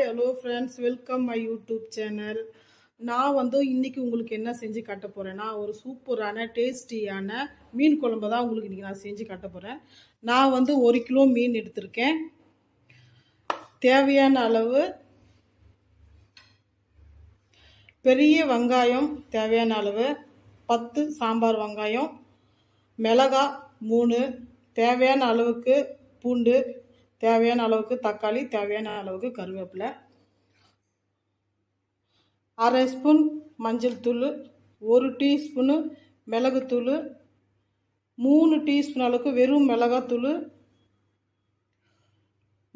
Hi hello friends welcome my YouTube channel நான் வந்து இன்றைக்கி உங்களுக்கு என்ன செஞ்சு காட்ட போகிறேன்னா ஒரு சூப்பரான டேஸ்டியான மீன் குழம்பு தான் உங்களுக்கு இன்றைக்கி நான் செஞ்சு காட்ட போகிறேன் நான் வந்து ஒரு கிலோ மீன் எடுத்திருக்கேன். தேவையான அளவு பெரிய வெங்காயம் தேவையான அளவு பத்து சாம்பார் வெங்காயம் மிளகா மூணு தேவையான அளவுக்கு பூண்டு தேவையான அளவுக்கு தக்காளி தேவையான அளவுக்கு கருவேப்பிலை. அரை ஸ்பூன் மஞ்சள் தூள் ஒரு டீஸ்பூனு மிளகுத்தூள் மூணு டீஸ்பூன் அளவுக்கு வெறும் மிளகாத்தூள்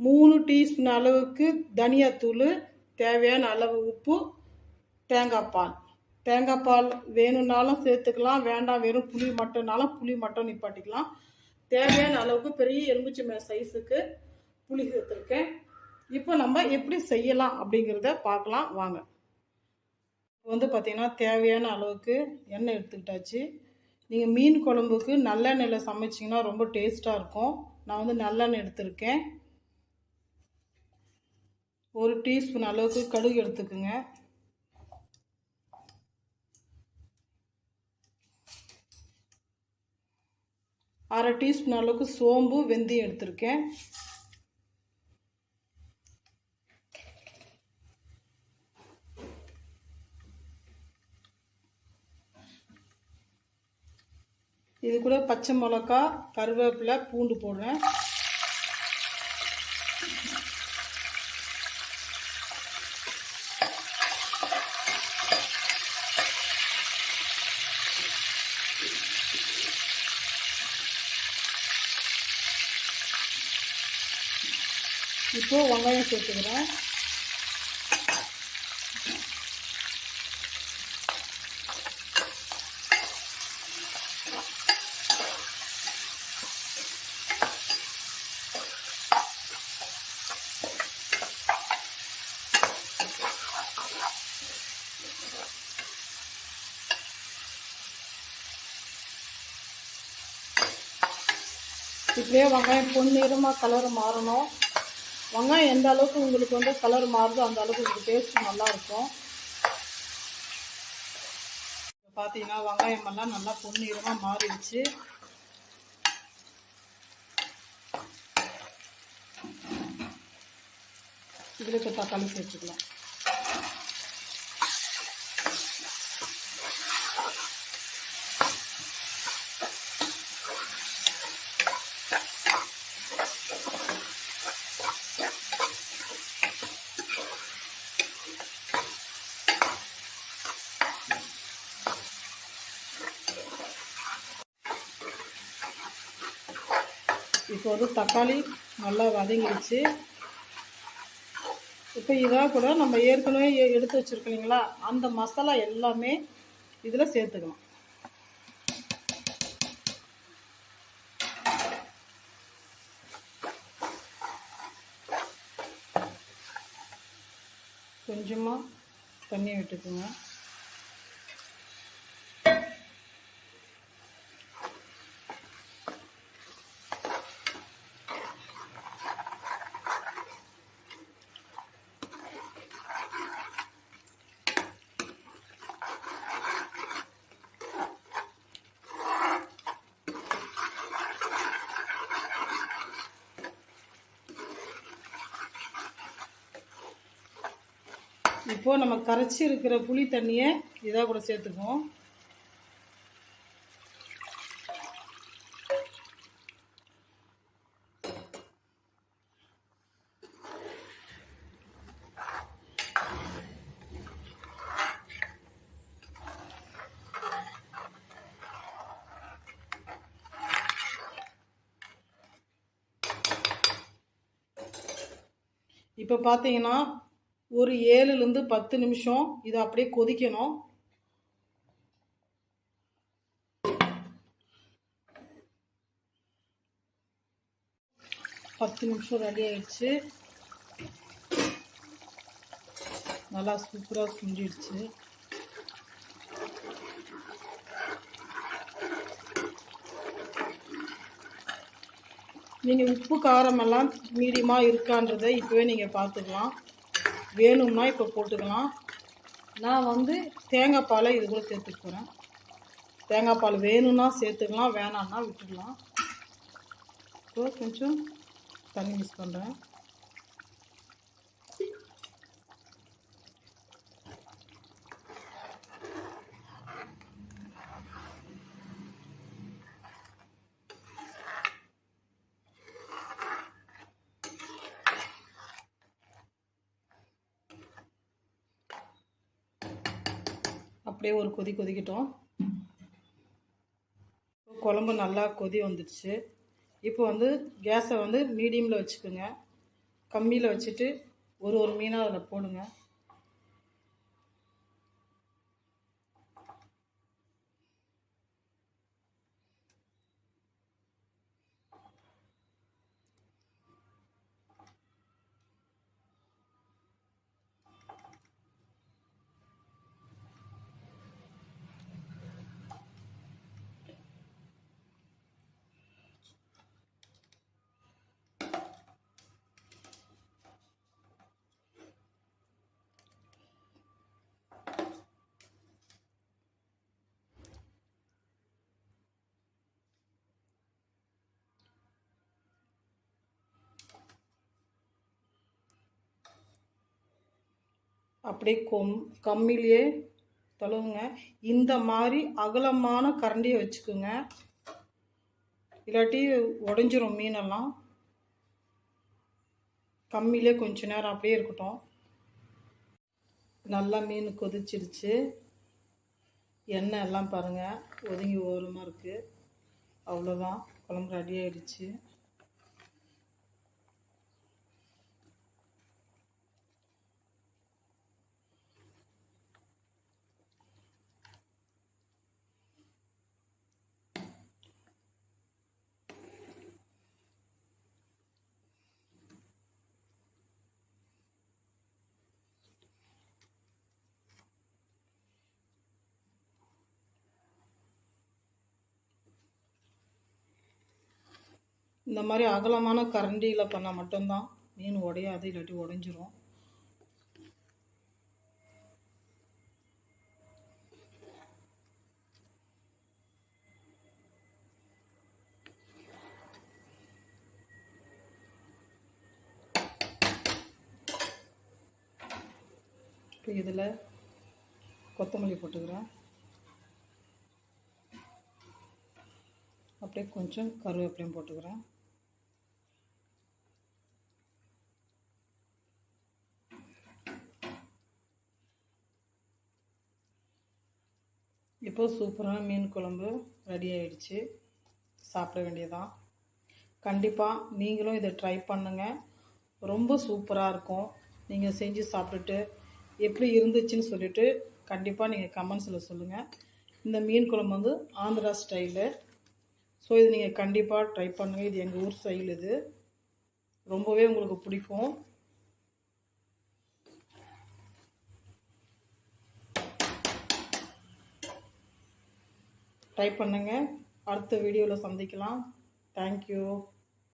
மூணு டீஸ்பூன் அளவுக்கு தனியாத்தூள் தேவையான அளவு உப்பு தேங்காய் பால். தேங்காய் பால் வேணும்னாலும் சேர்த்துக்கலாம் வேண்டாம் வெறும் புளி மட்டும்னாலும் புளி மட்டும் நிப்பாட்டிக்கலாம். தேவையான அளவுக்கு பெரிய எலுமிச்சை சைஸுக்கு புளி சேர்த்துருக்கேன் இப்போ நம்ம எப்படி செய்யலாம் அப்படிங்கிறத பார்க்கலாம் வாங்க. வந்து பார்த்திங்கன்னா தேவையான அளவுக்கு எண்ணெய் எடுத்துக்கிட்டாச்சு. நீங்கள் மீன் குழம்புக்கு நல்லெண்ணெயில் சமைச்சிங்கன்னா ரொம்ப டேஸ்ட்டாக இருக்கும். நான் வந்து நல்லெண்ணெய் எடுத்திருக்கேன். ஒரு டீஸ்பூன் அளவுக்கு கடுகு எடுத்துக்குங்க. அரை டீஸ்பூன் அளவுக்கு சோம்பு வெந்தயம் எடுத்திருக்கேன். இது கூட பச்சை மிளகா கருவேப்பிலை பூண்டு போடுறேன். இப்போ வெங்காயம் சேர்த்துக்கிறேன். இப்படியே வெங்காயம் பொன்னிறமாக கலர் மாறணும். வெங்காயம் எந்த அளவுக்கு உங்களுக்கு வந்து கலர் மாறுதோ அந்த அளவுக்கு உங்களுக்கு டேஸ்ட் நல்லாயிருக்கும். இப்போ பார்த்தீங்கன்னா வெங்காயம் எல்லாம் நல்லா பொன்னிறமாக மாறிடுச்சு. இதில் இப்போ தக்காளி சேர்த்துக்கலாம். இப்போ வந்து தக்காளி நல்லா வதங்கிடுச்சு. இப்போ இதாக கூட நம்ம ஏற்கனவே எடுத்து வச்சுருக்கீங்களா அந்த மசாலா எல்லாமே இதில் சேர்த்துக்கலாம். கொஞ்சமாக தண்ணி விட்டுக்குங்க. இப்போது நம்ம கரைச்சி இருக்கிற புளி தண்ணியை இதாக கூட சேர்த்துக்குவோம். இப்போ பார்த்தீங்கன்னா ஒரு ஏழுலேருந்து பத்து நிமிஷம் இதை அப்படியே கொதிக்கணும். பத்து நிமிஷம் ரெடி ஆயிடுச்சு. நல்லா சூப்பராக சுண்டிடுச்சு. நீங்கள் உப்பு காரமெல்லாம் மீடியமாக இருக்கான்றதை இப்போவே நீங்கள் பார்த்துக்கலாம். வேணும்னா இப்போ போட்டுக்கலாம். நான் வந்து தேங்காய் பாலை இது கூட சேர்த்துக்க போகிறேன் தேங்காய் பால் வேணும்னா சேர்த்துக்கலாம் வேணாம்னா விட்டுடலாம். இப்போ கொஞ்சம் தண்ணி மிக்ஸ் பண்ணுறேன் அப்படியே ஒரு கொதி கொதிக்கட்டும். குழம்பு நல்லா கொதி வந்துடுச்சு. இப்போ வந்து கேஸை வந்து மீடியமில் வச்சுக்கோங்க. கம்மியில் வச்சுட்டு ஒரு ஒரு மீனாக அதில் போடுங்க. அப்படியே கொம் கம்மிலேயே தழுவுங்க. இந்த மாதிரி அகலமான கரண்டியை வச்சுக்கோங்க. இல்லாட்டி உடஞ்சிரும் மீனெல்லாம். கம்மிலே கொஞ்ச நேரம் அப்படியே இருக்கட்டும். நல்லா மீன் கொதிச்சிருச்சு. எண்ணெய் எல்லாம் பாருங்கள் ஒதுங்கி ஓரமாக இருக்குது அவ்வளோதான் குழம்பு ரெடி ஆயிடுச்சு. இந்த மாதிரி அகலமான கரண்டியில் பண்ணால் மட்டும்தான் மீன் உடையாது இல்லாட்டி உடஞ்சிரும். இப்போ இதில் கொத்தமல்லி போட்டுக்கிறேன். அப்படியே கொஞ்சம் கருவேப்பிலையும் போட்டுக்கிறேன். இப்போ சூப்பரான மீன் குழம்பு ரெடி ஆகிடுச்சு சாப்பிட வேண்டியதான் கண்டிப்பாக நீங்களும் இதை ட்ரை பண்ணுங்கள் ரொம்ப சூப்பராக இருக்கும். நீங்கள் செஞ்சு சாப்பிட்டுட்டு எப்படி இருந்துச்சுன்னு சொல்லிவிட்டு கண்டிப்பாக நீங்கள் கமெண்ட்ஸில் சொல்லுங்கள் இந்த மீன் குழம்பு வந்து ஆந்திரா ஸ்டைலு ஸோ இது நீங்கள் கண்டிப்பாக ட்ரை பண்ணுங்கள் இது எங்கள் ஊர் ஸ்டைல் இது. ரொம்பவே உங்களுக்கு பிடிக்கும். ட்ரை பண்ணுங்கள் அடுத்த வீடியோவில் சந்திக்கலாம். தேங்க்யூ